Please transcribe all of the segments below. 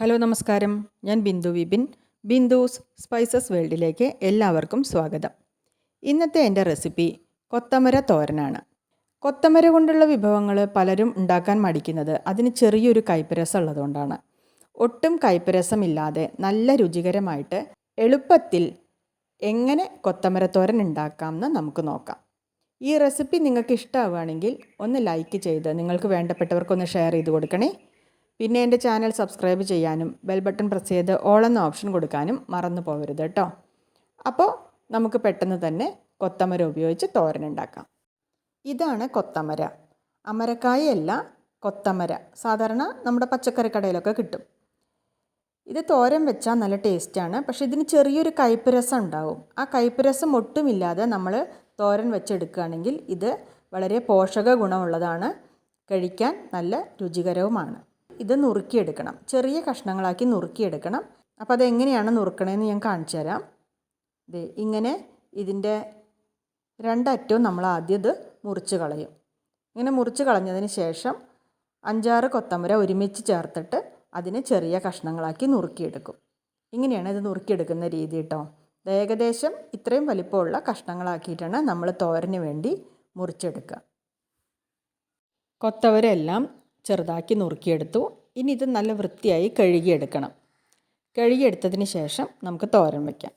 Hello നമസ്കാരം. ഞാൻ Bindu Vipin ബിന്ദുസ് spices വേൾഡിലേക്ക് എല്ലാവർക്കും സ്വാഗതം. ഇന്നത്തെ എന്റെ റെസിപ്പി കൊത്തമര തോരനാണ്. കൊത്തമര കൊണ്ടുള്ള വിഭവങ്ങൾ പലരും ഉണ്ടാക്കാൻ മടിക്കുന്നത് അതിന് ചെറിയൊരു കൈപ്പരസം ഉള്ളതുകൊണ്ടാണ്. ഒട്ടും കൈപ്പരസമില്ലാതെ നല്ല രുചികരമായിട്ട് എളുപ്പത്തിൽ എങ്ങനെ കൊത്തമര തോരൻ ഉണ്ടാക്കാമെന്ന് നമുക്ക് നോക്കാം. ഈ റെസിപ്പി നിങ്ങൾക്ക് ഇഷ്ടമാവുകയാണെങ്കിൽ ഒന്ന് ലൈക്ക് ചെയ്ത് നിങ്ങൾക്ക് വേണ്ടപ്പെട്ടവർക്കൊന്ന് ഷെയർ ചെയ്ത് കൊടുക്കണേ. പിന്നെ എന്റെ ചാനൽ സബ്സ്ക്രൈബ് ചെയ്യാനും ബെൽ ബട്ടൺ പ്രസ് ചെയ്ത് ഓൾ എന്ന ഓപ്ഷൻ കൊടുക്കാനും മറന്നു പോകരുത് കേട്ടോ. അപ്പോൾ നമുക്ക് പെട്ടെന്ന് തന്നെ കൊത്തമര ഉപയോഗിച്ച് തോരൻ ഉണ്ടാക്കാം. ഇതാണ് കൊത്തമര. അമരക്കായയല്ല കൊത്തമര. സാധാരണ നമ്മുടെ പച്ചക്കറി കടയിലൊക്കെ കിട്ടും. ഇത് തോരൻ വെച്ചാൽ നല്ല ടേസ്റ്റാണ് പക്ഷേ ഇതിന് ചെറിയൊരു കയ്പ്പ് രസം ഉണ്ടാവും. ആ കയ്പ്പ് രസം ഒട്ടുമില്ലാതെ നമ്മൾ തോരൻ വെച്ചെടുക്കുകയാണെങ്കിൽ ഇത് വളരെ പോഷക ഗുണമുള്ളതാണ് കഴിക്കാൻ നല്ല രുചികരവുമാണ്. ഇത് നുറുക്കിയെടുക്കണം. ചെറിയ കഷ്ണങ്ങളാക്കി നുറുക്കിയെടുക്കണം. അപ്പോൾ അതെങ്ങനെയാണ് നുറുക്കണതെന്ന് ഞാൻ കാണിച്ചു തരാം. ദേ ഇങ്ങനെ ഇതിന്റെ രണ്ടറ്റവും നമ്മൾ ആദ്യം ഇത് മുറിച്ച് കളയും. ഇങ്ങനെ മുറിച്ച് കളഞ്ഞതിന് ശേഷം അഞ്ചാറ് കൊത്തമര ഒരുമിച്ച് ചേർത്തിട്ട് അതിനെ ചെറിയ കഷ്ണങ്ങളാക്കി നുറുക്കിയെടുക്കും. ഇങ്ങനെയാണ് ഇത് നുറുക്കിയെടുക്കുന്ന രീതി കേട്ടോ ഇത് ഏകദേശം ഇത്രയും വലിപ്പമുള്ള കഷ്ണങ്ങളാക്കിയിട്ടാണ് നമ്മൾ തോരന് വേണ്ടി മുറിച്ചെടുക്കുക. കൊത്തവരെല്ലാം ചെറുതാക്കി നുറുക്കിയെടുത്തു. ഇനി ഇത് നല്ല വൃത്തിയായി കഴുകിയെടുക്കണം. കഴുകിയെടുത്തതിന് ശേഷം നമുക്ക് തോരൻ വയ്ക്കാം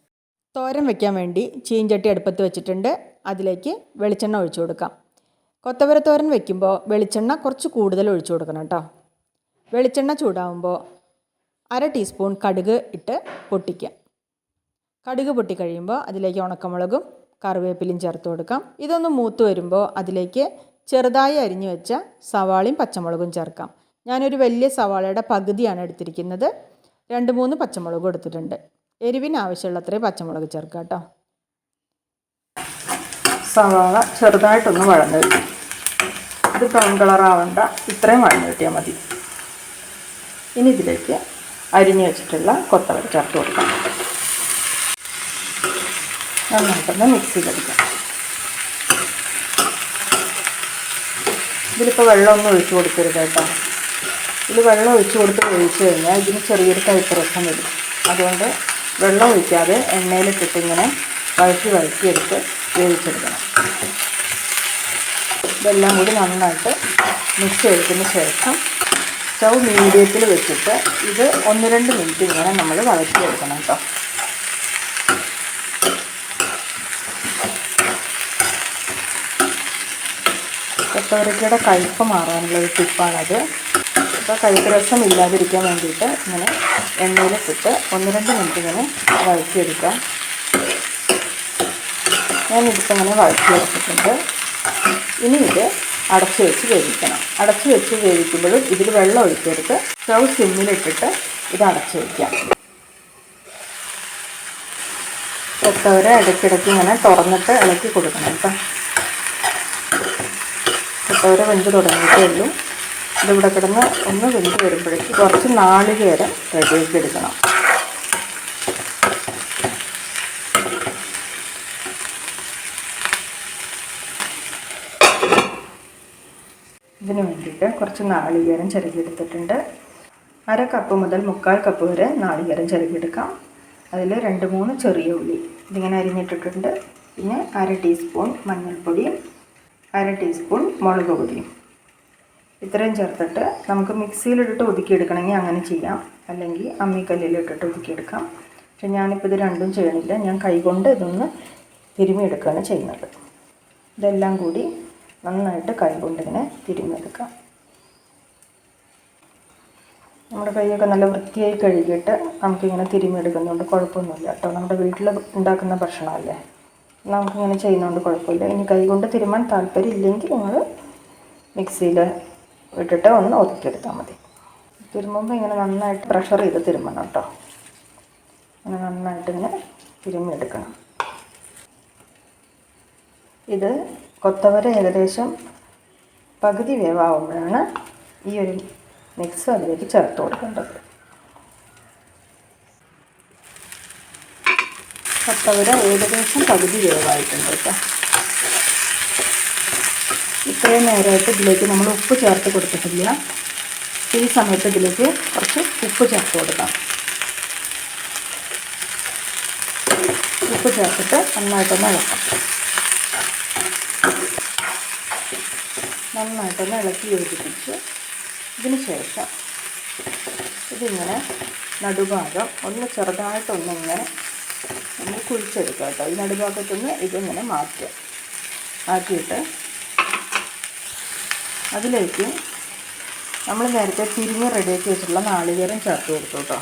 തോരൻ വയ്ക്കാൻ വേണ്ടി ചീഞ്ചട്ടി അടുപ്പത്ത് വെച്ചിട്ടുണ്ട്. അതിലേക്ക് വെളിച്ചെണ്ണ ഒഴിച്ചു കൊടുക്കാം. കൊത്തവര തോരൻ വെക്കുമ്പോൾ വെളിച്ചെണ്ണ കുറച്ച് കൂടുതൽ ഒഴിച്ചു കൊടുക്കണം കേട്ടോ. വെളിച്ചെണ്ണ ചൂടാവുമ്പോൾ അര ടീസ്പൂൺ കടുക് ഇട്ട് പൊട്ടിക്കാം. കടുക് പൊട്ടിക്കഴിയുമ്പോൾ അതിലേക്ക് ഉണക്കമുളകും കറിവേപ്പിലയും ചേർത്ത് കൊടുക്കാം. ഇതൊന്ന് മൂത്ത് വരുമ്പോൾ അതിലേക്ക് ചെറുതായി അരിഞ്ഞു വെച്ച സവാളയും പച്ചമുളകും ചേർക്കാം. ഞാനൊരു വലിയ സവാളയുടെ പകുതിയാണ് എടുത്തിരിക്കുന്നത്. രണ്ട് മൂന്ന് പച്ചമുളകും എടുത്തിട്ടുണ്ട്. എരിവിന് ആവശ്യമുള്ള അത്രയും പച്ചമുളക് ചേർക്കാം കേട്ടോ. സവാള ചെറുതായിട്ടൊന്ന് വഴന്ന് കിട്ടും ഇത് ബ്രൗൺ കളറാവണ്ട ഇത്രയും വഴന്ന് കിട്ടിയാൽ മതി. ഇനി ഇതിലേക്ക് അരിഞ്ഞു വെച്ചിട്ടുള്ള കൊത്തവര ചേർത്ത് കൊടുക്കാം. നന്നായിട്ടൊന്ന് മിക്സ് ഇതിലിപ്പോൾ വെള്ളമൊന്നും ഒഴിച്ചു കൊടുക്കരുത് കേട്ടോ. ഇതിൽ വെള്ളം ഒഴിച്ചു കൊടുത്ത് ഒഴിച്ചു കഴിഞ്ഞാൽ ഇതിന് ചെറിയൊരു കയ്പ്പ് രസം വരും. അതുകൊണ്ട് വെള്ളം ഒഴിക്കാതെ എണ്ണയിലിട്ടിട്ട് ഇങ്ങനെ വഴറ്റി വഴറ്റിയെടുത്ത് വേവിച്ചെടുക്കണം. ഇതെല്ലാം കൂടി നന്നായിട്ട് മിക്സ് ചെയ്തതിന് ശേഷം സ്റ്റൗ മീഡിയത്തിൽ വെച്ചിട്ട് ഇത് ഒന്ന് രണ്ട് മിനിറ്റ് ഇങ്ങനെ നമ്മൾ വഴറ്റിയെടുക്കണം കേട്ടോ. കൊത്തവരക്കയുടെ കയ്പ്പ് മാറാനുള്ള ഒരു ടിപ്പാണത്. അപ്പോൾ കയ്പ്പ് രസം ഇല്ലാതിരിക്കാൻ വേണ്ടിയിട്ട് ഇങ്ങനെ എണ്ണയിലിട്ടിട്ട് ഒന്ന് രണ്ട് മിനിറ്റ് ഇങ്ങനെ വഴറ്റിയെടുക്കാം. ഞാനിതിപ്പോൾ ഇങ്ങനെ വഴറ്റിയെടുത്തിട്ടുണ്ട്. ഇനി ഇത് അടച്ചു വെച്ച് വേവിക്കണം. അടച്ചു വെച്ച് വേവിക്കുമ്പോഴും ഇതിൽ വെള്ളം ഒഴിച്ചെടുത്ത് സ്റ്റൗ സിമ്മിലിട്ടിട്ട് ഇത് അടച്ചു വയ്ക്കാം കൊത്തവര ഇടയ്ക്കിടയ്ക്ക് ഇങ്ങനെ തുറന്നിട്ട് ഇളക്കി കൊടുക്കണം കേട്ടോ. കൊത്തവര വെന്ത് തുടങ്ങിയിട്ടേ ഉള്ളൂ. ഇതിവിടെ കിടന്ന് ഒന്ന് വെന്ത് വരുമ്പോഴേക്ക് കുറച്ച് നാളികേരം റെഡിയാക്കി എടുക്കണം. ഇതിന് വേണ്ടിയിട്ട് കുറച്ച് നാളികേരം ചിരകിയെടുത്തിട്ടുണ്ട്. അര കപ്പ് മുതൽ മുക്കാൽ കപ്പ് വരെ നാളികേരം ചിരകിയെടുക്കാം. അതിൽ രണ്ട് മൂന്ന് ചെറിയ ഉള്ളി ഇതിങ്ങനെ അരിഞ്ഞിട്ടിട്ടുണ്ട്. പിന്നെ അര ടീസ്പൂൺ മഞ്ഞൾപ്പൊടിയും അര ടീസ്പൂൺ മുളക് പൊടിയും ഇത്രയും ചേർത്തിട്ട് നമുക്ക് മിക്സിയിലിട്ടിട്ട് ഒതുക്കിയെടുക്കണമെങ്കിൽ അങ്ങനെ ചെയ്യാം. അല്ലെങ്കിൽ അമ്മിക്കല്ലിലിട്ടിട്ട് ഒതുക്കിയെടുക്കാം. പക്ഷെ ഞാനിപ്പോൾ ഇത് രണ്ടും ചെയ്യണില്ല. ഞാൻ കൈകൊണ്ട് ഇതൊന്ന് തിരുമിയെടുക്കുകയാണ് ചെയ്യുന്നത്. ഇതെല്ലാം കൂടി നന്നായിട്ട് കൈകൊണ്ട് ഇങ്ങനെ തിരുമിയെടുക്കാം നമ്മുടെ കൈയൊക്കെ നല്ല വൃത്തിയായി കഴുകിയിട്ട് നമുക്കിങ്ങനെ തിരുമിയെടുക്കുന്നതുകൊണ്ട് കുഴപ്പമൊന്നുമില്ല കേട്ടോ. നമ്മുടെ വീട്ടിൽ ഉണ്ടാക്കുന്ന ഭക്ഷണമല്ലേ? നമുക്കിങ്ങനെ ചെയ്യുന്നതുകൊണ്ട് കുഴപ്പമില്ല. ഇനി കൈകൊണ്ട് തിരുമാൻ താല്പര്യം ഇല്ലെങ്കിൽ നിങ്ങൾ മിക്സിയിൽ ഇട്ടിട്ട് ഒന്ന് ഒതുക്കിയെടുത്താൽ മതി. തിരുമ്പുമ്പോൾ ഇങ്ങനെ നന്നായിട്ട് പ്രഷർ ചെയ്ത് തിരുമ്പണം കേട്ടോ. ഇങ്ങനെ നന്നായിട്ട് ഇങ്ങനെ തിരുമ്മിയെടുക്കണം. ഇത് കൊത്തവര ഏകദേശം പകുതി വേവാകുമ്പോഴാണ് ഈ ഒരു മിക്സ് അതിലേക്ക് ചേർത്ത് കൊടുക്കേണ്ടത്. കൊത്തവര ഏകദേശം പകുതി വേവായിട്ടുണ്ട് കേട്ടോ ഇത്രയും നേരമായിട്ട് ഇതിലേക്ക് നമ്മൾ ഉപ്പ് ചേർത്ത് കൊടുത്തിട്ടില്ല. ഈ സമയത്ത് ഇതിലേക്ക് കുറച്ച് ഉപ്പ് ചേർത്ത് കൊടുക്കാം. ഉപ്പ് ചേർത്തിട്ട് നന്നായിട്ടൊന്ന് ഇളക്കാം. നന്നായിട്ടൊന്ന് ഇളക്കി യോജിപ്പിച്ച് ഇതിന് ശേഷം ഇതിങ്ങനെ നടുഭാഗം ഒന്ന് ചെറുതായിട്ടൊന്നിങ്ങനെ ഒന്ന് കുഴിച്ചെടുക്കുക കേട്ടോ. ഈ നടുഭാഗത്തുനിന്ന് ഇതിങ്ങനെ മാറ്റുക. മാറ്റിയിട്ട് അതിലേക്ക് നമ്മൾ നേരത്തെ തിരിഞ്ഞ് റെഡിയാക്കി വെച്ചിട്ടുള്ള നാളികേരം ചേർത്ത് കൊടുത്തു കേട്ടോ.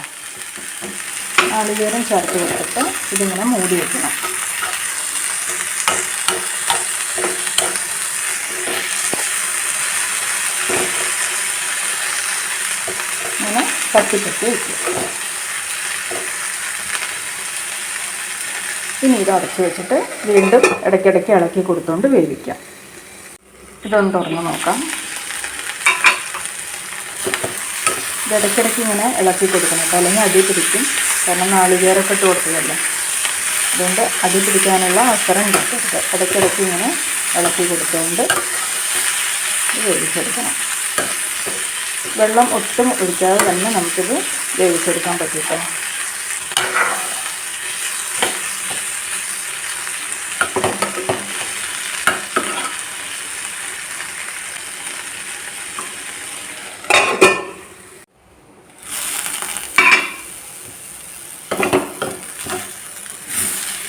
നാളികേരം ചേർത്ത് കൊടുത്തിട്ട് ഇതിങ്ങനെ മൂടി വെക്കണം. ഇങ്ങനെ തട്ടി വയ്ക്കും ഇനി ഇത് അടച്ചു വെച്ചിട്ട് വീണ്ടും ഇടയ്ക്കിടയ്ക്ക് ഇളക്കി കൊടുത്തുകൊണ്ട് വേവിക്കാം. ഇതൊന്ന് തുറന്ന് നോക്കാം. ഇത് ഇടയ്ക്കിടയ്ക്ക് ഇങ്ങനെ ഇളക്കി കൊടുക്കണം കേട്ടോ. അല്ലെങ്കിൽ അടി പിടിക്കും. കാരണം നാളികേരൊക്കെ ഇട്ട് കൊടുത്തതല്ലേ. അതുകൊണ്ട് അടി പിടിക്കാനുള്ള അവസരം ഉണ്ടാക്കരുത് ഇടയ്ക്കിടയ്ക്ക് ഇങ്ങനെ ഇളക്കി കൊടുത്തുകൊണ്ട് വേവിച്ചെടുക്കണം. വെള്ളം ഒട്ടും ഒഴിക്കാതെ തന്നെ നമുക്കിത് വേവിച്ചെടുക്കാൻ പറ്റും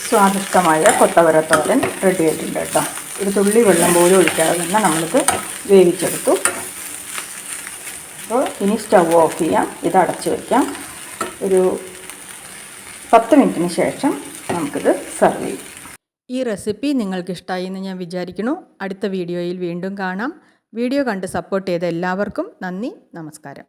സ്വാദിഷ്ടമായ കൊത്തവര തോരൻ റെഡി ആയിട്ടുണ്ട് കേട്ടോ. ഒരു തുള്ളി വെള്ളം പോലും ഒഴിക്കാതെ തന്നെ നമ്മളിത് വേവിച്ചെടുത്തു. അപ്പോൾ ഇനി സ്റ്റവ് ഓഫ് ചെയ്യാം. ഇത് അടച്ച് വയ്ക്കാം ഒരു പത്ത് മിനിറ്റിന് ശേഷം നമുക്കിത് സെർവ് ചെയ്യാം. ഈ റെസിപ്പി നിങ്ങൾക്ക് ഇഷ്ടമായി എന്ന് ഞാൻ വിചാരിക്കുന്നു. അടുത്ത വീഡിയോയിൽ വീണ്ടും കാണാം. വീഡിയോ കണ്ട് സപ്പോർട്ട് ചെയ്ത എല്ലാവർക്കും നന്ദി നമസ്കാരം.